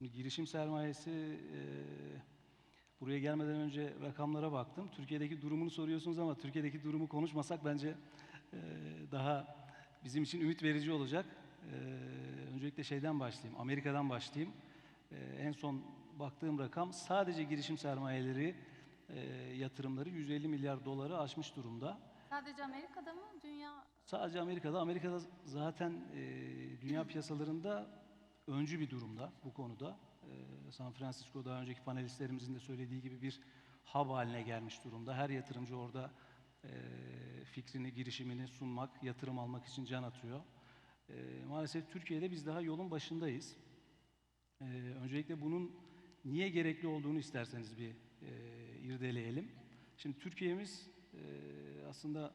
Şimdi girişim sermayesi e, buraya gelmeden önce rakamlara baktım. Türkiye'deki durumunu soruyorsunuz ama Türkiye'deki durumu konuşmasak bence e, daha bizim için ümit verici olacak. E, öncelikle şeyden başlayayım, Amerika'dan başlayayım. E, en son baktığım rakam sadece girişim sermayeleri e, yatırımları 150 milyar doları aşmış durumda. Sadece Amerika'da mı? Dünya Sadece Amerika'da, Amerika'da zaten e, dünya piyasalarında öncü bir durumda bu konuda. E, San Francisco daha önceki panelistlerimizin de söylediği gibi bir hub haline gelmiş durumda. Her yatırımcı orada e, fikrini, girişimini sunmak, yatırım almak için can atıyor. E, maalesef Türkiye'de biz daha yolun başındayız. E, öncelikle bunun niye gerekli olduğunu isterseniz bir irdeleyelim. Şimdi Türkiye'miz e, aslında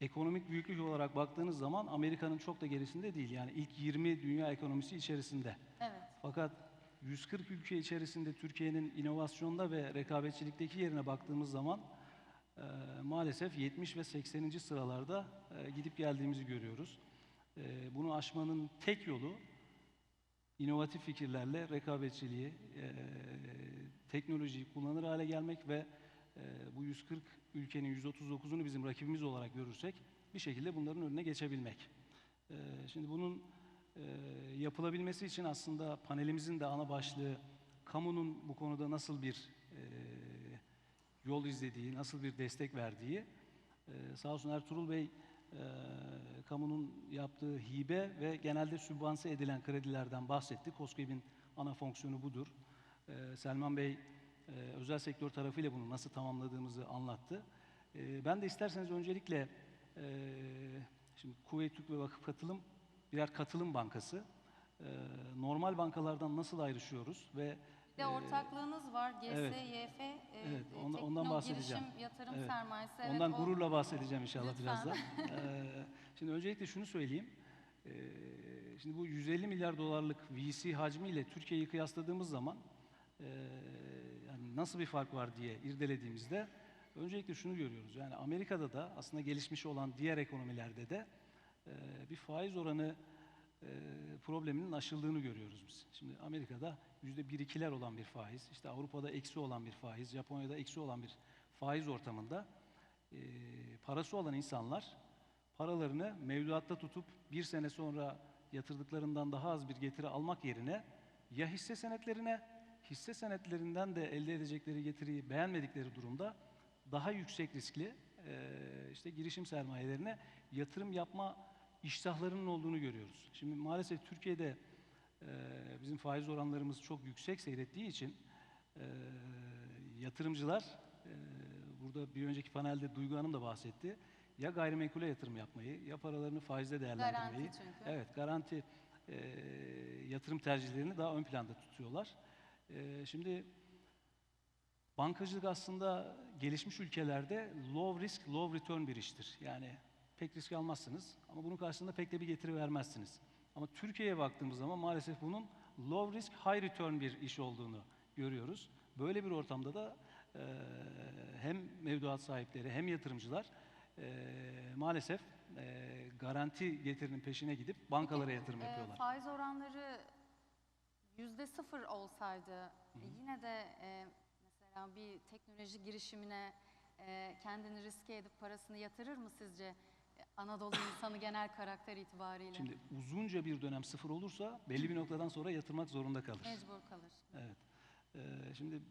ekonomik büyüklük olarak baktığınız zaman Amerika'nın çok da gerisinde değil. Yani ilk 20 dünya ekonomisi içerisinde. evet. Fakat 140 ülke içerisinde Türkiye'nin inovasyonda ve rekabetçilikteki yerine baktığımız zaman e, maalesef 70 ve 80. sıralarda e, gidip geldiğimizi görüyoruz. E, bunu aşmanın tek yolu inovatif fikirlerle rekabetçiliği, e, teknolojiyi kullanır hale gelmek ve bu 140 ülkenin 139'unu bizim rakibimiz olarak görürsek bir şekilde bunların önüne geçebilmek. E, şimdi bunun e, yapılabilmesi için aslında panelimizin de ana başlığı kamunun bu konuda nasıl bir e, yol izlediği, nasıl bir destek verdiği. E, sağ olsun Ertuğrul Bey e, kamunun yaptığı hibe ve genelde sübvanse edilen kredilerden bahsetti. COSGAP'in ana fonksiyonu budur. Selman Bey e, özel sektör tarafıyla bunu nasıl tamamladığımızı anlattı. E, ben de isterseniz öncelikle e, şimdi Kuveyt Türk ve Vakıf Katılım birer katılım bankası. E, normal bankalardan nasıl ayrışıyoruz ve Bir de ortaklığınız var. evet. GSYF, e, Evet, e, ondan- ondan Tekno bahsedeceğim. Girişim Yatırım Evet. Sermayesi. Evet, Ondan o- gururla bahsedeceğim inşallah Lütfen. birazdan. Ee, şimdi öncelikle şunu söyleyeyim. Ee, şimdi bu 150 milyar dolarlık VC hacmiyle Türkiye'yi kıyasladığımız zaman ee, yani nasıl bir fark var diye irdelediğimizde öncelikle şunu görüyoruz. Yani Amerika'da da aslında gelişmiş olan diğer ekonomilerde de ee, bir faiz oranı ee, probleminin aşıldığını görüyoruz biz. Şimdi Amerika'da yüzde bir ikiler olan bir faiz, işte Avrupa'da eksi olan bir faiz, Japonya'da eksi olan bir faiz ortamında ee, parası olan insanlar paralarını mevduatta tutup bir sene sonra yatırdıklarından daha az bir getiri almak yerine ya hisse senetlerine, hisse senetlerinden de elde edecekleri getiriyi beğenmedikleri durumda daha yüksek riskli ee, işte girişim sermayelerine yatırım yapma iştahlarının olduğunu görüyoruz. Şimdi maalesef Türkiye'de e, bizim faiz oranlarımız çok yüksek seyrettiği için e, yatırımcılar e, burada bir önceki panelde Duygu Hanım da bahsetti. Ya gayrimenkule yatırım yapmayı ya paralarını faizde değerlendirmeyi. Garanti çünkü. Evet garanti e, yatırım tercihlerini daha ön planda tutuyorlar. E, şimdi bankacılık aslında gelişmiş ülkelerde low risk low return bir iştir. Yani pek risk almazsınız ama bunun karşılığında pek de bir getiri vermezsiniz. Ama Türkiye'ye baktığımız zaman maalesef bunun low risk high return bir iş olduğunu görüyoruz. Böyle bir ortamda da e, hem mevduat sahipleri hem yatırımcılar e, maalesef e, garanti getirinin peşine gidip bankalara yatırım E, yapıyorlar. faiz oranları yüzde sıfır olsaydı e, yine de e, mesela bir teknoloji girişimine e, kendini riske edip parasını yatırır mı sizce e, Anadolu insanı genel karakter itibariyle? Şimdi uzunca bir dönem sıfır olursa belli bir noktadan sonra yatırmak zorunda kalır. Mecbur kalır. Evet. Ee, şimdi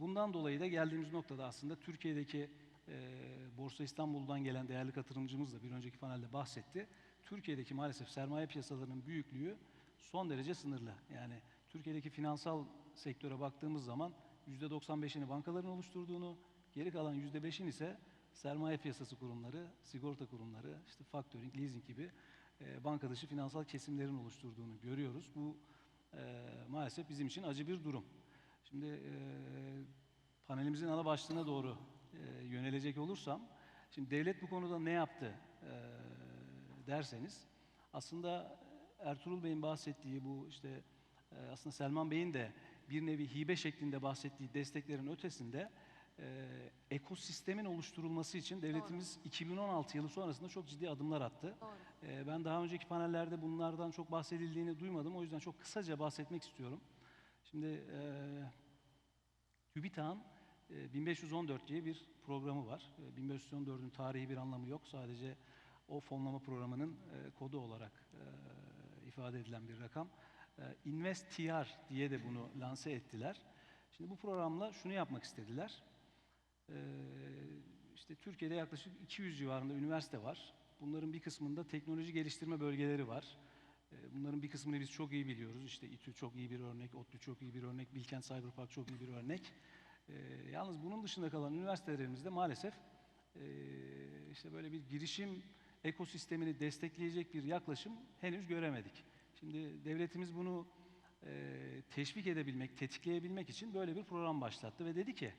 bundan dolayı da geldiğimiz noktada aslında Türkiye'deki e, Borsa İstanbul'dan gelen değerli katılımcımız da bir önceki panelde bahsetti. Türkiye'deki maalesef sermaye piyasalarının büyüklüğü son derece sınırlı. Yani Türkiye'deki finansal sektöre baktığımız zaman %95'ini bankaların oluşturduğunu, geri kalan %5'in ise sermaye piyasası kurumları, sigorta kurumları, işte factoring, leasing gibi e, banka dışı finansal kesimlerin oluşturduğunu görüyoruz. Bu e, maalesef bizim için acı bir durum. Şimdi e, panelimizin ana başlığına doğru e, yönelecek olursam, şimdi devlet bu konuda ne yaptı e, derseniz, aslında Ertuğrul Bey'in bahsettiği bu işte e, aslında Selman Bey'in de bir nevi hibe şeklinde bahsettiği desteklerin ötesinde e, ekosistemin oluşturulması için devletimiz 2016 yılı sonrasında çok ciddi adımlar attı. Doğru. Ee, Ben daha önceki panellerde bunlardan çok bahsedildiğini duymadım. O yüzden çok kısaca bahsetmek istiyorum. Şimdi e, TÜBİTAK'ın e, 1514 diye bir programı var. E, 1514'ün tarihi bir anlamı yok. Sadece o fonlama programının e, kodu olarak e, ifade edilen bir rakam. E, InvestTR diye de bunu lanse ettiler. Şimdi bu programla şunu yapmak istediler. E, işte Türkiye'de yaklaşık 200 civarında üniversite var. Bunların bir kısmında teknoloji geliştirme bölgeleri var. E, Bunların bir kısmını biz çok iyi biliyoruz. İşte İTÜ çok iyi bir örnek, ODTÜ çok iyi bir örnek, Bilkent Cyberpark çok iyi bir örnek. Yalnız bunun dışında kalan üniversitelerimizde maalesef işte böyle bir girişim ekosistemini destekleyecek bir yaklaşım henüz göremedik. Şimdi devletimiz bunu e, teşvik edebilmek, tetikleyebilmek için böyle bir program başlattı ve dedi ki,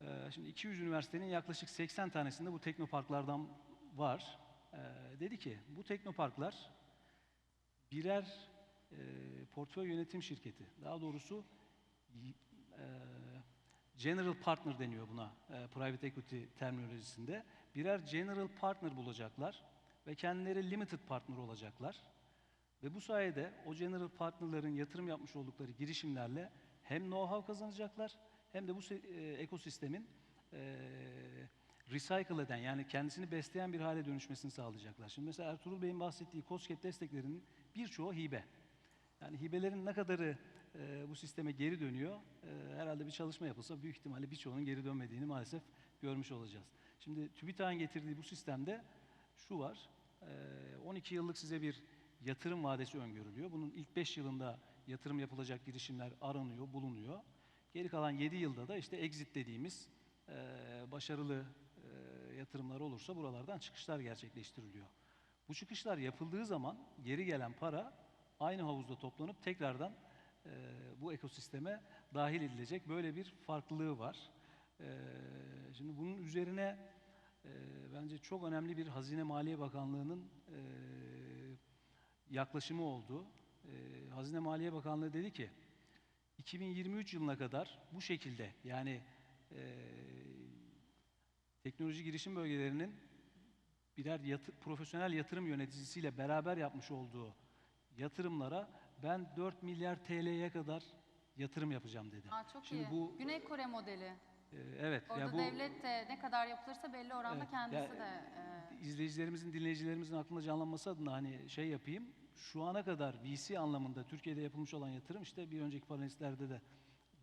e, şimdi 200 üniversitenin yaklaşık 80 tanesinde bu teknoparklardan var. E, dedi ki, bu teknoparklar birer e, portföy yönetim şirketi, daha doğrusu e, general partner deniyor buna e, private equity terminolojisinde. Birer general partner bulacaklar ve kendileri limited partner olacaklar. Ve bu sayede o general partnerların yatırım yapmış oldukları girişimlerle hem know-how kazanacaklar hem de bu e, ekosistemin e, recycle eden yani kendisini besleyen bir hale dönüşmesini sağlayacaklar. Şimdi mesela Ertuğrul Bey'in bahsettiği COSGAP desteklerinin birçoğu hibe. Yani hibelerin ne kadarı e, bu sisteme geri dönüyor, e, herhalde bir çalışma yapılsa büyük ihtimalle birçoğunun geri dönmediğini maalesef görmüş olacağız. Şimdi TÜBİTAK'ın getirdiği bu sistemde şu var, e, 12 yıllık size bir yatırım vadesi öngörülüyor. Bunun ilk 5 yılında yatırım yapılacak girişimler aranıyor, bulunuyor. Geri kalan 7 yılda da işte exit dediğimiz e, başarılı e, yatırımlar olursa buralardan çıkışlar gerçekleştiriliyor. Bu çıkışlar yapıldığı zaman geri gelen para aynı havuzda toplanıp tekrardan e, bu ekosisteme dahil edilecek böyle bir farklılığı var. Şimdi bunun üzerine e, bence çok önemli bir Hazine Maliye Bakanlığı'nın e, yaklaşımı oldu. E, Hazine Maliye Bakanlığı dedi ki 2023 yılına kadar bu şekilde yani e, teknoloji girişim bölgelerinin birer yatı- profesyonel yatırım yöneticisiyle beraber yapmış olduğu yatırımlara ben 4 milyar TL'ye kadar yatırım yapacağım dedi. Aa, çok Şimdi iyi. bu Güney Kore modeli. E, evet Orada ya bu devlet de ne kadar yapılırsa belli oranda Evet, kendisi ya, de e, izleyicilerimizin, dinleyicilerimizin aklında canlanması adına hani şey yapayım. Şu ana kadar VC anlamında Türkiye'de yapılmış olan yatırım işte bir önceki panelistlerde de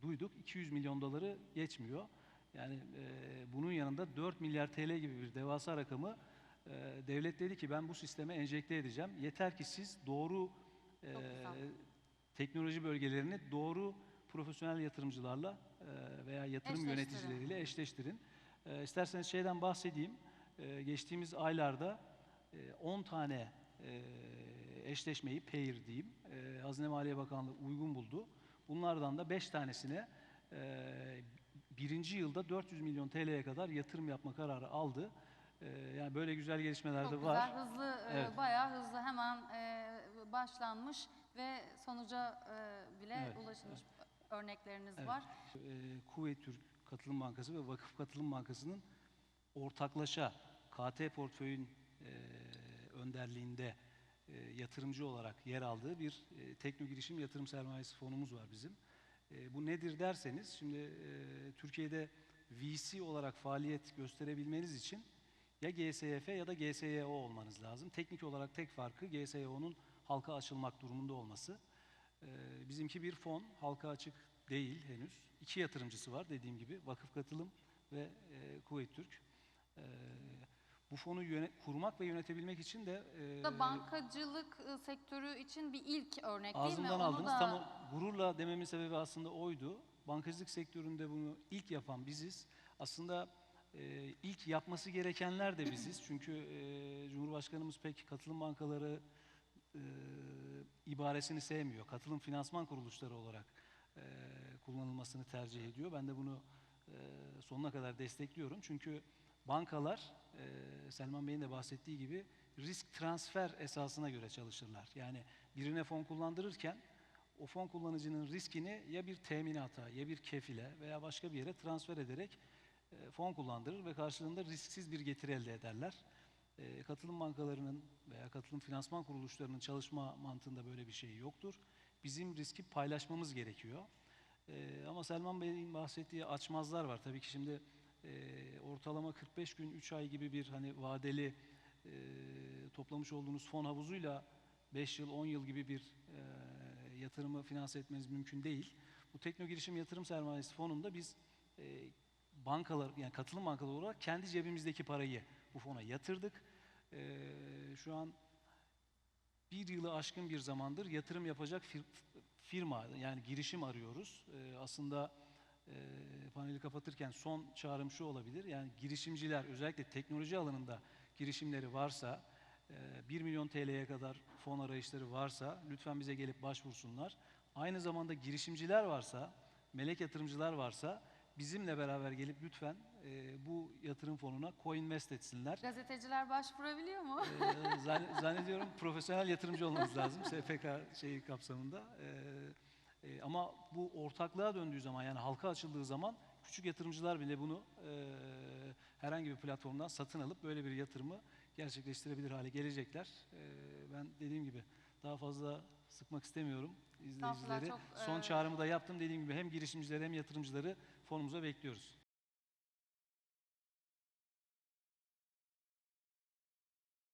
duyduk 200 milyon doları geçmiyor. Yani e, bunun yanında 4 milyar TL gibi bir devasa rakamı e, devlet dedi ki ben bu sisteme enjekte edeceğim. Yeter ki siz doğru e, teknoloji bölgelerini doğru profesyonel yatırımcılarla e, veya yatırım Eşleştirin. yöneticileriyle eşleştirin. E, isterseniz şeyden bahsedeyim. E, geçtiğimiz aylarda e, 10 tane e, eşleşmeyi, pair diyeyim, e, Hazine Maliye Bakanlığı uygun buldu. Bunlardan da 5 tanesine e, birinci yılda 400 milyon TL'ye kadar yatırım yapma kararı aldı. E, yani böyle güzel gelişmeler çok de güzel, var. hızlı, e, Evet. bayağı hızlı hemen e, başlanmış ve sonuca e, bile Evet, ulaşılmış örnekleriniz Evet. var. e, Kuveyt Türk Katılım Bankası ve Vakıf Katılım Bankası'nın ortaklaşa KT portföyün e, önderliğinde e, yatırımcı olarak yer aldığı bir e, tekno girişim yatırım sermayesi fonumuz var bizim. E, bu nedir derseniz, şimdi e, Türkiye'de VC olarak faaliyet gösterebilmeniz için ya GSYF ya da GSYO olmanız lazım. Teknik olarak tek farkı GSYO'nun halka açılmak durumunda olması. Ee, bizimki bir fon, halka açık değil henüz. İki yatırımcısı var dediğim gibi, Vakıf Katılım ve e, Kuveyt Türk. Ee, bu fonu kurmak ve yönetebilmek için de e, bankacılık e, sektörü için bir ilk örnek değil mi? ağzımdan aldınız. da- Tam o- gururla dememin sebebi aslında oydu. Bankacılık sektöründe bunu ilk yapan biziz. Aslında e, ilk yapması gerekenler de biziz. Çünkü e, Cumhurbaşkanımız pek katılım bankaları e, ibaresini sevmiyor. Katılım finansman kuruluşları olarak e, kullanılmasını tercih ediyor. Ben de bunu e, sonuna kadar destekliyorum. Çünkü bankalar e, Selman Bey'in de bahsettiği gibi risk transfer esasına göre çalışırlar. Yani birine fon kullandırırken o fon kullanıcının riskini ya bir teminata ya bir kefile veya başka bir yere transfer ederek e, fon kullandırır ve karşılığında risksiz bir getiri elde ederler. E, katılım bankalarının veya katılım finansman kuruluşlarının çalışma mantığında böyle bir şey yoktur. bizim riski paylaşmamız gerekiyor. Ee, ama Selman Bey'in bahsettiği açmazlar var. Tabii ki şimdi e, ortalama 45 gün, 3 ay gibi bir hani vadeli e, toplamış olduğunuz fon havuzuyla 5 yıl, 10 yıl gibi bir e, yatırımı finanse etmeniz mümkün değil. Bu Tekno Girişim Yatırım Sermayesi Fonu'nda biz e, bankalar, yani katılım bankaları olarak kendi cebimizdeki parayı bu fona yatırdık. E, şu an bir yılı aşkın bir zamandır yatırım yapacak fir- firma, yani girişim arıyoruz. E, aslında e, paneli kapatırken son çağrım şu olabilir. Yani girişimciler özellikle teknoloji alanında girişimleri varsa, e, 1 milyon TL'ye kadar fon arayışları varsa lütfen bize gelip başvursunlar. Aynı zamanda girişimciler varsa, melek yatırımcılar varsa bizimle beraber gelip lütfen e, bu yatırım fonuna co-invest etsinler. Gazeteciler başvurabiliyor mu? Zann- zannediyorum profesyonel yatırımcı olmanız lazım SPK şeyi kapsamında. Ee, e, ama bu ortaklığa döndüğü zaman yani halka açıldığı zaman küçük yatırımcılar bile bunu e, herhangi bir platformdan satın alıp böyle bir yatırımı gerçekleştirebilir hale gelecekler. Ee, ben dediğim gibi daha fazla sıkmak istemiyorum izleyicileri. çok, Son e, çağrımı da yaptım. Dediğim gibi hem girişimcileri hem yatırımcıları fonumuza bekliyoruz.